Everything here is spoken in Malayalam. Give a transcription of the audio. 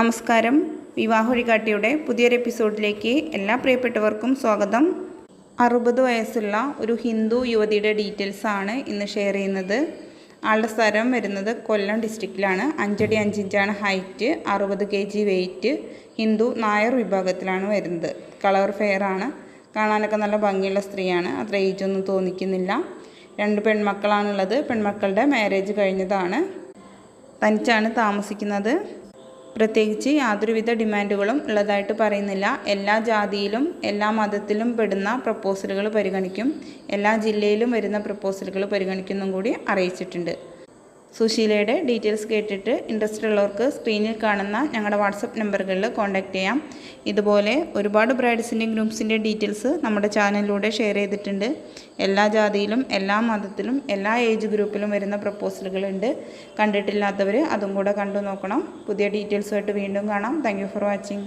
നമസ്കാരം. വിവാഹൊഴികാട്ടിയുടെ പുതിയൊരു എപ്പിസോഡിലേക്ക് എല്ലാ പ്രിയപ്പെട്ടവർക്കും സ്വാഗതം. അറുപത് വയസ്സുള്ള ഒരു ഹിന്ദു യുവതിയുടെ ഡീറ്റെയിൽസ് ആണ് ഇന്ന് ഷെയർ ചെയ്യുന്നത്. ആളുടെ സ്ഥലം വരുന്നത് കൊല്ലം ഡിസ്ട്രിക്റ്റിലാണ്. അഞ്ചടി അഞ്ചിഞ്ചാണ് ഹൈറ്റ് അറുപത് K G weight Hindu Nair വിഭാഗത്തിലാണ് വരുന്നത്. കളർ ഫെയർ ആണ്. കാണാനൊക്കെ നല്ല ഭംഗിയുള്ള സ്ത്രീയാണ്. അത്ര ഏജ് ഒന്നും തോന്നിക്കുന്നില്ല. രണ്ട് പെൺമക്കളാണുള്ളത്. പെൺമക്കളുടെ മാരേജ് കഴിഞ്ഞതാണ്. തനിച്ചാണ് താമസിക്കുന്നത്. പ്രത്യേകിച്ച് യാതൊരുവിധ ഡിമാൻഡുകളും ഉള്ളതായിട്ട് പറയുന്നില്ല. എല്ലാ ജാതിയിലും എല്ലാ മതത്തിലും പെടുന്ന പ്രപ്പോസലുകൾ പരിഗണിക്കും. എല്ലാ ജില്ലയിലും വരുന്ന പ്രപ്പോസലുകൾ പരിഗണിക്കുന്നും കൂടി അറിയിച്ചിട്ടുണ്ട്. സുശീലയുടെ ഡീറ്റെയിൽസ് കേട്ടിട്ട് ഇൻട്രസ്റ്റ് ഉള്ളവർക്ക് സ്ക്രീനിൽ കാണുന്ന ഞങ്ങളുടെ വാട്സപ്പ് നമ്പറുകളിൽ കോൺടാക്റ്റ് ചെയ്യാം. ഇതുപോലെ ഒരുപാട് ബ്രൈഡ്സിന്റെയും ഗ്രൂംസിന്റെയും ഡീറ്റെയിൽസ് നമ്മുടെ ചാനലിലൂടെ ഷെയർ ചെയ്തിട്ടുണ്ട്. എല്ലാ ജാതിയിലും എല്ലാ മതത്തിലും എല്ലാ ഏജ് ഗ്രൂപ്പിലും വരുന്ന പ്രപ്പോസലുകളുണ്ട് കണ്ടിട്ടില്ലാത്തവർ അതും കൂടെ കണ്ടു നോക്കണം. പുതിയ ഡീറ്റെയിൽസുമായിട്ട് വീണ്ടും കാണാം. Thank for watching